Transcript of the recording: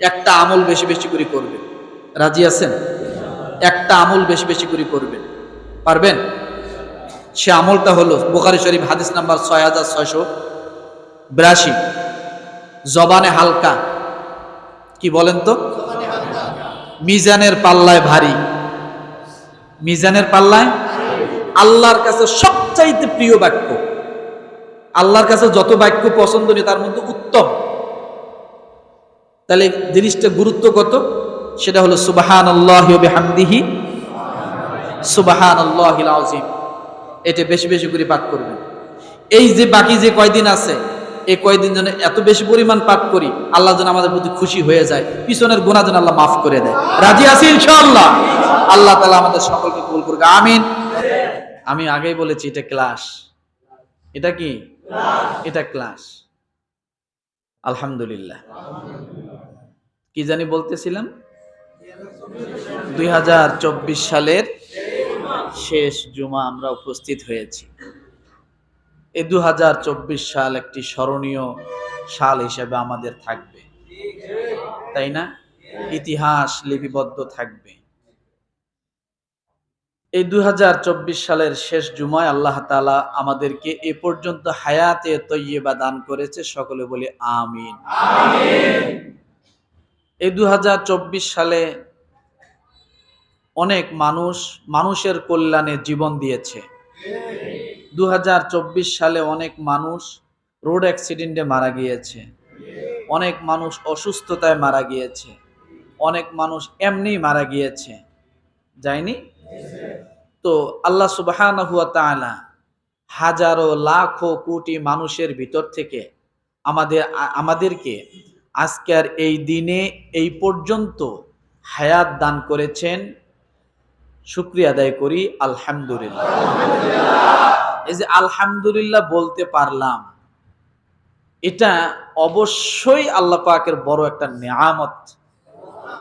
একটা আমল বেশি বেশি করে করবেন। রাজি আছেন? একটা আমল বেশি বেশি করে করবেন। পারবেন? সে আমলটা হলো বুখারি শরীফ হাদিস নাম্বার ছয় হাজার ছয়শো বিরাশি। জবানে হালকা। কি বলেন তো? মিজানের পাল্লায় ভারী। মিজানের পাল্লায়? আল্লাহর কাছে সবচাইতে প্রিয় বাক্য। আল্লাহর কাছে যত বাক্য পছন্দনীয়, তার মধ্যে উত্তম। তাহলে জিনিসটা গুরুত্ব কত? সেটা হলো সুবাহান আল্লাহ হামদিহি সুবাহান আল্লাহ আজিম এটা বেশি বেশি করে পাঠ করবেন। এই যে বাকি যে কয়দিন আছে, এই কয়দিন যেন এত বেশি পরিমাণ পাঠ করি, আল্লাহ যেন আমাদের প্রতি খুশি হয়ে যায়। পিছনের গোনা যেন আল্লাহ মাফ করে দেয়। রাজি আছি ইনশাআল্লাহ? আল্লাহ তালা আমাদের সকলকে কবুল করুক। আমিন। আমি আগেই বলেছি, এটা ক্লাস। এটা কি? এটা ক্লাস। আলহামদুলিল্লাহ। কি জানি বলতেছিলাম? দুই হাজার চব্বিশ সালের শেষ জুমা আমরা উপস্থিত হয়েছি। হাজার চব্বিশ সাল একটি স্মরণীয় সাল হিসেবে আমাদের থাকবে। তাই না? ইতিহাস লিপিবদ্ধ থাকবে। এই দু হাজার চব্বিশ সালের শেষ জুমায় আল্লাহ তালা আমাদেরকে এ পর্যন্ত হায়াতে তৈয়বা দান করেছে। সকলে বলে আমিন। এই দু হাজার চব্বিশ সালে অনেক মানুষ মানুষের কল্যাণে জীবন দিয়েছে। দু হাজার চব্বিশ সালে অনেক মানুষ রোড অ্যাক্সিডেন্টে মারা গিয়েছে। অনেক মানুষ অসুস্থতায় মারা গিয়েছে। অনেক মানুষ এমনি মারা গিয়েছে। যায়নি? তো আল্লাহ সুবাহ হাজারো লাখো কোটি মানুষের ভিতর থেকে আমাদের, আমাদেরকে আজকের এই দিনে এই পর্যন্ত হায়াত দান করেছেন। শুক্রিয়া আদায় করি, আলহামদুলিল্লাহ। এই যে আলহামদুলিল্লাহ বলতে পারলাম, এটা অবশ্যই আল্লাহ পাকের বড় একটা নিয়ামত।